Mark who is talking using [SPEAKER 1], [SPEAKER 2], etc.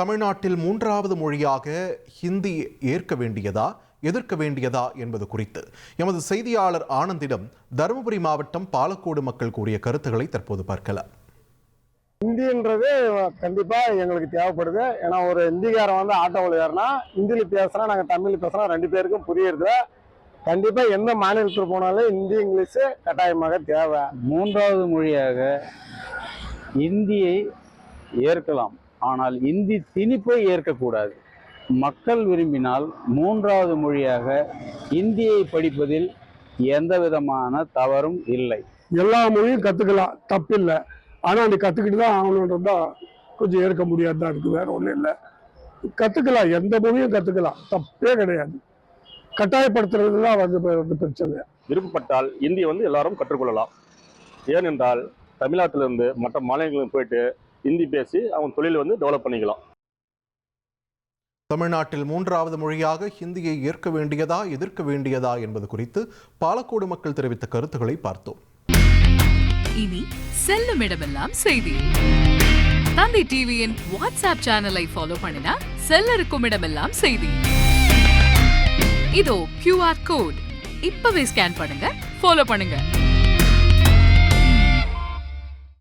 [SPEAKER 1] தமிழ்நாட்டில் மூன்றாவது மொழியாக ஹிந்தி ஏற்க வேண்டியதா எதிர்க்க வேண்டியதா என்பது குறித்து எமது செய்தியாளர் ஆனந்திடம் தருமபுரி மாவட்டம் பாலக்கோடு மக்கள் கூறிய கருத்துக்களை தற்போது பார்க்கலாம்.
[SPEAKER 2] ஹிந்தின்றது கண்டிப்பா எங்களுக்கு தேவைப்படுது. ஏன்னா ஒரு ஹிந்திக்காரன் வந்து ஆட்டோவில் ஏறினா ஹிந்தியில பேசுனா நாங்க தமிழ் பேசுனா ரெண்டு பேருக்கும் புரியுறது கண்டிப்பா எந்த மாநிலத்துக்கு போனாலும் ஹிந்தி இங்கிலீஷ் கட்டாயமாக தேவை.
[SPEAKER 3] மூன்றாவது மொழியாக இந்தியை ஏற்கலாம். ஆனால் இந்தி திணிப்பை ஏற்கக்கூடாது. மக்கள் விரும்பினால் மூன்றாவது மொழியாக இந்தியை படிப்பதில் எந்த விதமான தவறும் இல்லை.
[SPEAKER 4] எல்லா மொழியும் கற்றுக்கலாம் தப்பில்லை. ஆனால் நீ கற்றுக்கிட்டு தான் ஆகணுன்றது தான் கொஞ்சம் ஏற்க முடியாதுதான் இருக்குது வேற ஒன்றும் இல்லை. கற்றுக்கலாம் எந்த மொழியும் கற்றுக்கலாம் தப்பே கிடையாது. கட்டாயப்படுத்துறது தான் வந்து வந்து பிரச்சனை.
[SPEAKER 5] விருப்பப்பட்டால் இந்தியை வந்து எல்லாரும் கற்றுக்கொள்ளலாம். ஏனென்றால் தமிழ்நாட்டிலிருந்து மற்ற மாநிலங்களுக்கு போயிட்டு ஹிந்தி பேசி அவங்க தொழிலை வந்து டெவலப் பண்ணிக்கலாம்.
[SPEAKER 1] தமிழ்நாட்டில் மூன்றாவது மொழியாக ஹிந்தியை ஏற்க வேண்டியதா எதிர்க்க வேண்டியதா என்பது குறித்து பாலக்கோடு மக்கள் தெரிவித்த கருத்துக்களை பார்த்தோம்.
[SPEAKER 6] இனி செல்லும் இடமெல்லாம் செய்தி. தந்தை டிவியின் வாட்ஸ்அப் சேனலை ஃபாலோ பண்ணினா செல்ல இருக்கும் இடமெல்லாம் செய்தி. இதோ கியூஆர் கோட் இப்பவே ஸ்கேன் பண்ணுங்க ஃபாலோ பண்ணுங்க.